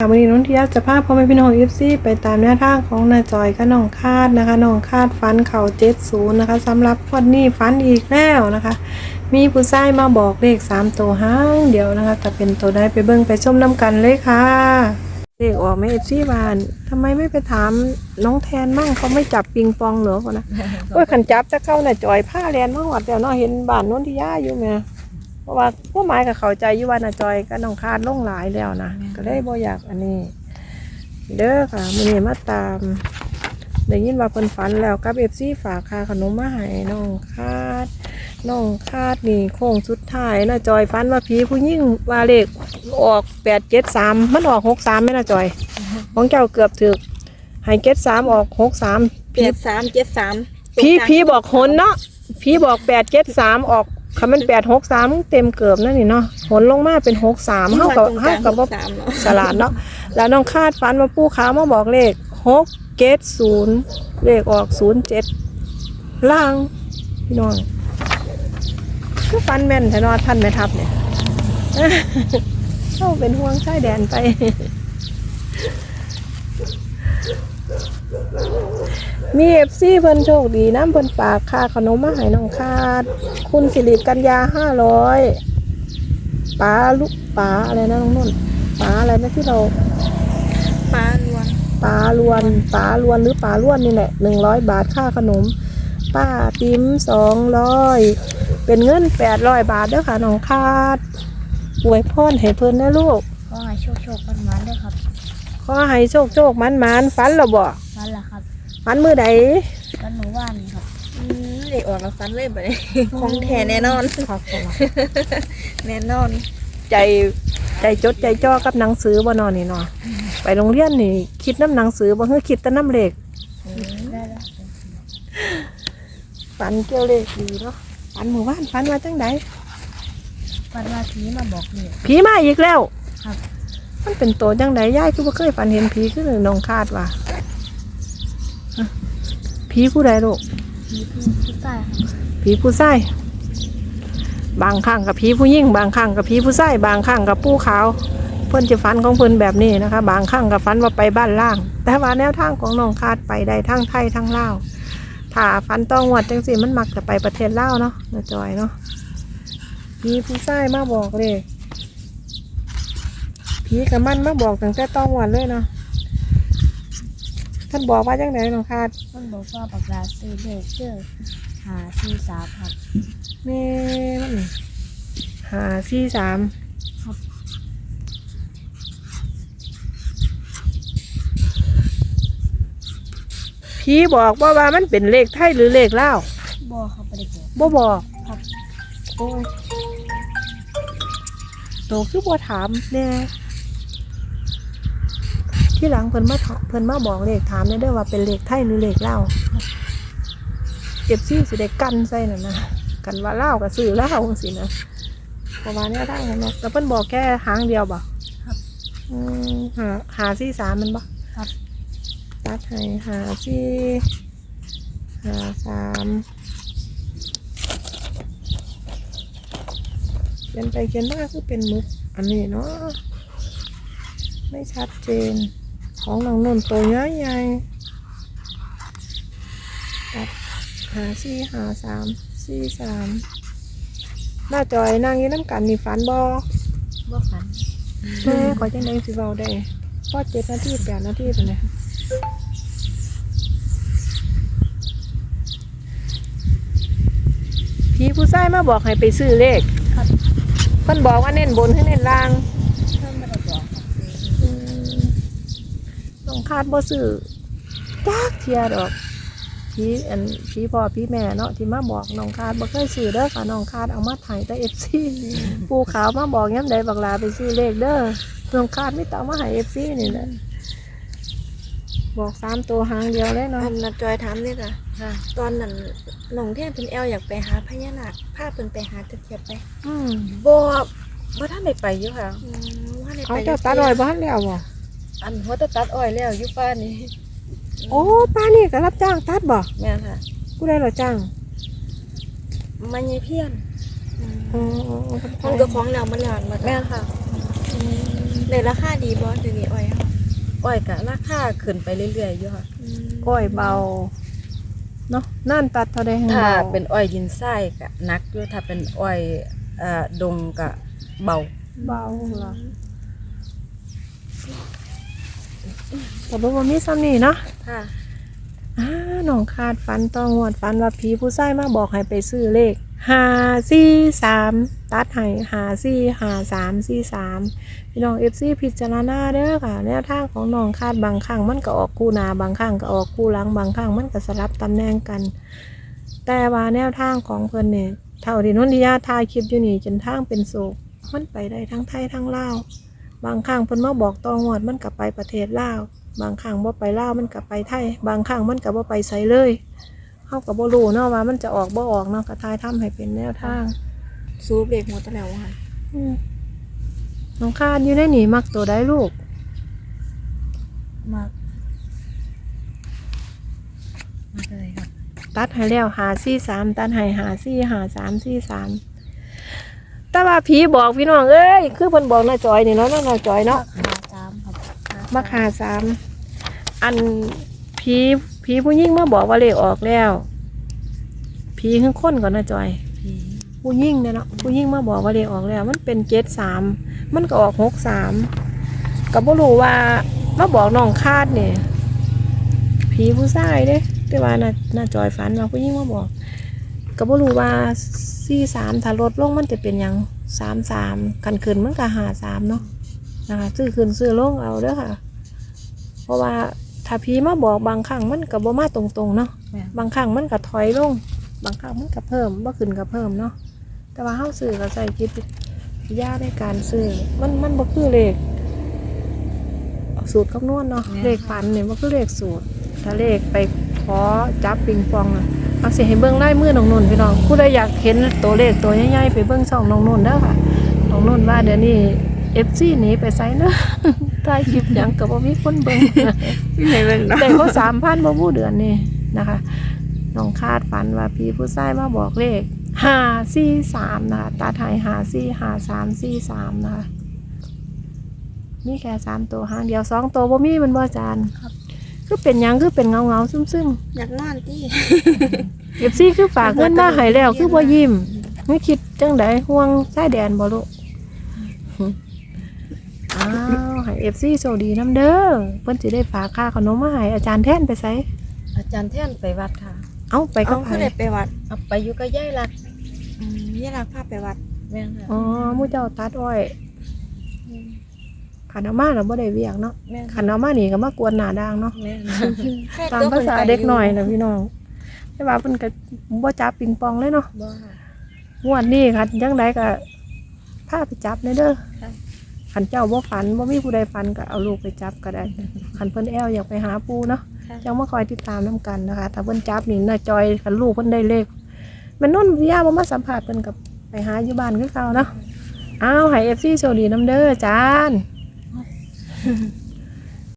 ค่ะวันนี้น้องทิยาจะพาพ่อแม่พี่น้องเอฟซีไปตามแนวทางของนายจอยกับน้องคาดนะคะน้องคาดฟันเข่าเจ็ดศูนย์นะคะสำหรับวันนี้ฟันอีกแล้วนะคะ มีผู้ชายมาบอกเลขสามตัวห้างเดียวนะคะแต่เป็นตัวได้ไปเบิ่งไปชมน้ำกันเลยค่ะเลขออกไหม่เอฟซีบานทำไมไม่ไปถามน้องแทนมั่งเขาไม่จับปิงปองเหรอคนนะโอ้ยขันจับจะเข้าน่ะจอยผ้าแลนมาหอดแล้วเนาะเห็นบานน้นทียาอยู่แม่เพ ราะว่าผู้หมายกับเขาใจอยู่ว่าน่ะจอยก็น้องคาดลงหลายแล้วนะก็เลยบ่อยากอันนี้ เด้อค่ะมื้อนี้มาตามได้ยินว่าเพิ่นฝันแล้วกับ FC ฝากค่าขนมมาให้น้องคาดน้องคาดนี่โค้งสุดท้ายน่ะจอยฝันว่าผีผู้หญิงว่าเลขออก873มันออก63แม่น่ะจอย ของเจ้าเกือบถึกให้73ออก63เจ็ดสามเจ็ดสามพี่พี่บอกหนเนาะพี่บอกแปดเจ็ดสามออก คำเป็นแปดหกสามเต็มเกือบนั่นนี่เนาะหนลงมาเป็นหกสามเท่ากับเท่ากับว่าสามเนาะฉลาดเนาะแล้วน้องคาดฟันมาปูขาวมาบอกเลขหกเจ็ดศูนย์เลขออกศูนย์เจ็ดล่างพี่น้องก็ฟันแม่นแต่นอท่านไม่ทับเนี่ยเข้าเป็นห่วงชายแดนไป มีเอฟซีเพิ่นโชคดีน้ำเพิ่นฝากค่าขนมมาให้น้องคาด คุณสิริกัญญาห้าร้อยป๋าลูกป๋าอะไรนะน้องนุ่นป๋าอะไรนะที่เราปลาลวนป๋าลวนป๋าลวนหรือป๋าล้วนนี่แหละหนึ่งร้อยบาทค่าขนม ป้าติ้มสองร้อยเป็นเงินแปดร้อยบาทเด้อค่ะน้องคาดอวยพรให้เพิ่นนะลูกก็ให้โชคโชคมันมันด้วยครับขอให้โชคโชคมันมันๆฝันเราบ่ฟันละครับ ฝันมือใดฟันหนูว่านนี่ครับอืมเด็กออกมาฟันเลยแบบนี้ของแท้แน่นอนครับผมแน่นอน ใจใจจดใจจ่อกับหนังสือบ่นอนนี่เนาะไปโรงเรียนนี่ คิดน้ำหนังสือบ่คือคิดแต่น้ำเลขได้แล้วฝันเกี่ยวเลขดีเนาะฝันหมู่บ้านฝันว่าจังไดฟันว่าผีมาบอกเลยผีมาอีกแล้ว ครับ มันเป็นตัวจังไดยายคือบ่เคยฝันเห็นผีคือน้องคาดว่าฮะ ผีผู้ใดลูกผีผู้ผู้ใต้ครับผีผู้ชายบางครั้งกับผีผู้หญิงบางครั้งกับผีผู้ชายบางครั้งกับผู้ขาว เพิ่นจะฝันของเพิ่นแบบนี้นะคะ บางครั้งกับฝันว่าไปบ้านล่าง แต่ว่าแนวทางของน้องคาดไปได้ทั้งไทยทั้งลาวถ้าฝันต้องวัดจังสิมันมักจะไปประเทศลาวเนาะนาจอยเนาะผีผู้ชายมาบอกเลยผีกับมันมาบอกตั้งแต่ต้องวัดเลยเนาะ ท่านบอกว่าจังไดน้องคาดมันบอกว่าปากกาซื้อเลขเจอหาซีสามครับแม่มันหาสี่สามครับผีบอกว่าว่ามันเป็นเลขไทยหรือเลขลาวบอครับไม่ได้บอกบ่บอกครับโอ้ยโตคือบ่ถามแน่ ที่หลังเพิ่นมาถามเพิ่นมาบอกเลขถามแน่เด้อว่าเป็นเลขไทยหรือเลขลาวเอฟซีสิได้กันใส่นั่นนะกันว่าลาวก็ซื้อลาวจังซี่นะเพราะว่าแนวทางนั้นเนาะแต่เพิ่นบอกแค่หางเดียวบ่ครับอืมหาหาสี่สามมันบ่ครับตัดให้หาสี่หาสามเขียนไปเขียนมาคือเป็นมึกอันนี้เนาะไม่ชัดเจน ของน้องนุ่นตัวใหญ่ใหญ่ตัดหาสี่หาสามสี่สามหน้าจอยนั่งอยืนน้ำกันนี่ฝันบอบ่ฝันแม่ขอจังไดสิเบาได้พอเจ็ดนาทีแปดนาทีไปเลยพี่ผู้ชายมาบอกให้ไปซื้อเลขครับเพิ่นบอกว่าเน้นบนให้เน้นล่าง เพิ่นไม่ได้บอกครับ อืมต้อ งคาดบ่ซื้อจักเทียดอกพี่อันพี่พ่อพี่แม่เนาะที่มาบอกน้องคาดบ่เคยซื้อเด้อค่ะน้องคาดเอามาถ่ายแต่ FC ปูขาวมาบอกย้ำใดบักลาไปซื้อเลขเด้อน้องคาดไม่ต้องมาให้ FC นี่แหละบอกสามตัวหางเดียวเลยเนาะอันนัดจอยถามนี่ค่ะ ค่ะ ตอนนั้นหนองเทียนเป็นแอลอยากไปหาพญานาคพาเพิ่นไปหาตะเกียบไปอืมบ่บ่ท่านได้ไปอยู่ค่ะว่าได้เขาไปเจะตัดอ้อยบ้านแล้วบ่ อันหัวตะตัดอ้อยแล้วอยู่ป้านนี่โอ้ป้านี่ก็รับจ้างตัดบ่แม่นค่ะผู้ใดเหรอจ้างมันยายเพี้ยนอ๋อห้องเจ้าของแล้วมันแล้วมาแม่นค่ะอืมเลยราคาดีบ่ถึงนี้อ้อยค่ะอ้อยกะราคาขึ้นไปเรื่อยๆอยู่ค่ะก้อยเบาเนาะนั่นตัดเท่าใดให้ถ้าเบาเป็นอ้อยยินไส้กะหนักอยู่ถ้าเป็นอ้อยเอ่อดงกะเบาเบาเหรอ แต่บ่ว่ามีซ้ำนี่เนาะค่ะอ่าน้องคาดฝันต้องงวดฝันว่าผีผู้ชายมาบอกให้ไปซื้อเลขห้าสี่สามตัดให้ห้าสี่ห้าสามสี่สามพี่น้องเอฟซีพิจารณาเด้อค่ะ แนวทางของน้องคาดบางครั้งมันก็ออกคู่หนาบางครั้งก็ออกคู่หลังบางครั้งมันก็สลับตำแหน่งกัน แต่ว่าแนวทางของเพิ่นเนี่ยเท่าที่นนทิยาทายคลิปอยู่นี่จนทางเป็นโศกมันไปได้ทั้งไทยทั้งลาว บางครั้งเพิ่นมาบอกตองวดมันก็ไปประเทศลาวบางครั้งบ่ไปลาวมันก็ไปไทยบางครั้งมันก็บ่ไปไสเลยเฮาก็บ่รู้เนาะว่ามันจะออกบ่ออกเนาะก็ทายทำให้เป็นแนวทางซูปเบรกหมดแล้วค่ะอืมน้องคาดอยู่ในนี่มักตัวใดลูกมากมาเลยค่ะตัดให้แล้วหาซี่สามตัดให้หาซี่หาสามซี่สาม แต่ว่าผีบอกพี่น้องเอ้ยคือเพิ่นบอกน้าจอยนี่เนาะน้าจอยเนาะหาสามครับมาหาสามอันผีผีผู้ยิ่งมาบอกว่าเลขออกแล้วผีคือคนก่อนนะจอย ผีผู้ยิ่งเนี่ยเนาะผู้ยิ่งมาบอกว่าเลขออกแล้ว มันเป็นเจ็ดสามมันก็ออกหกสามก็บ่รู้ว่ามาบอกน้องคาดเนี่ยผีผู้ชายเด้แต่ว่าน่าน่าจอยฝันว่าผู้ยิ่งมาบอก ก็บ่รู้ว่าสี่สามถ้าลดลงมันจะเป็นหยังสามสามกันขึ้นมันก็หาสามเนาะนะคะซื้อขึ้นซื้อลงเอาเด้อค่ะ เพราะว่าถ้าผีมาบอกบางครั้งมันก็บ่มาตรงๆเนาะแม่นบางครั้งมันก็ถอยลง บางครั้งมันก็เพิ่มบ่ขึ้นก็เพิ่มเนาะแต่ว่าเฮาซื้อก็ใส่จิตวิทยาในการซื้อมันมันบ่คือเลขสูตรคำนวณเนาะเลขฝันเนี่ยบ่คือเลขสูตร ถ้าเลขไปขอจับปิงปองอะ เอาสิให้เบิ่งลายมือน้องนุ่นพี่น้องผู้ใดอยากเห็นตัวเลขตัวใหญ่ๆไปเบิ่งช่องน้องนุ่นเด้อค่ะน้องนุ่นว่าเดี๋ยวนี้ FC หนีไปไสเนาะถ่ายคลิปหยังก็บ่มีคนเบิ่งไม่เบิ่งเนาะแต่เขาสามพันบ่ผู้เดือนนี่นะคะน้องคาดฝันว่าพี่ผู้ชายมาบอกเลขห้าสี่สามนะคะตาไทยหาสี่หาสามสี่สามนะคะมีแค่สามตัวหางเดียวสองตัวบ่มีมันบ่อาจารย์ คือเป็นหยังคือเป็นเงาเงาๆซึมซึมอยากนอนตี้ๆเอฟซีคือฝากเงินมาให้แล้วคือบ่ยิ้มไม่คิดจังไดห่วงชายแดนบ่ลูกอ้าวให้เอฟซีโชคดีน้ำเด้อเพิ่นสิได้ฝากค่าขนมมาให้อาจารย์แท่นไปไสอาจารย์แท่นไปวัดค่ะ เอาไปกัเอาบไผคือได้ไปวัดเอาไปอยู่กับยายรักอืมยี่รักพาไปวัดแม่นค่ะอ๋อหมู่เจ้าตัดอ้อย ขันเอามาเราบ่ได้เวียกเนาะแม่นขันเอามานี่ก็มากวนหน้าด่างเนาะแม่นตามภาษาเด็กหน่อยนะพี่น้องแต่ว่าเพิ่นก็บ่จับปิงปองเลยเนาะบ่ค่ะงวดนี้ค่ะจังไดก็พาไปจับในเด้อค่ะขันเจ้าบ่ฝันบ่มีผู้ใดฝันก็เอาลูกไปจับก็ได้ขันเพิ่นแอวอยากไปหาปูเนาะค่ะจังมาคอยติดตามนํกันนะคะ ถ้าเพิ่นจับนี่น่าจอยขันลูกเพิ่นได้เลขแม่นนนวิทยาบ่มาสัมภาษณ์เพิ่นกับไปหาอยู่บ้านคือเก่าเนาะอ้าวให้ FC โชคดีนํเด้ออาจารย์ Yeah.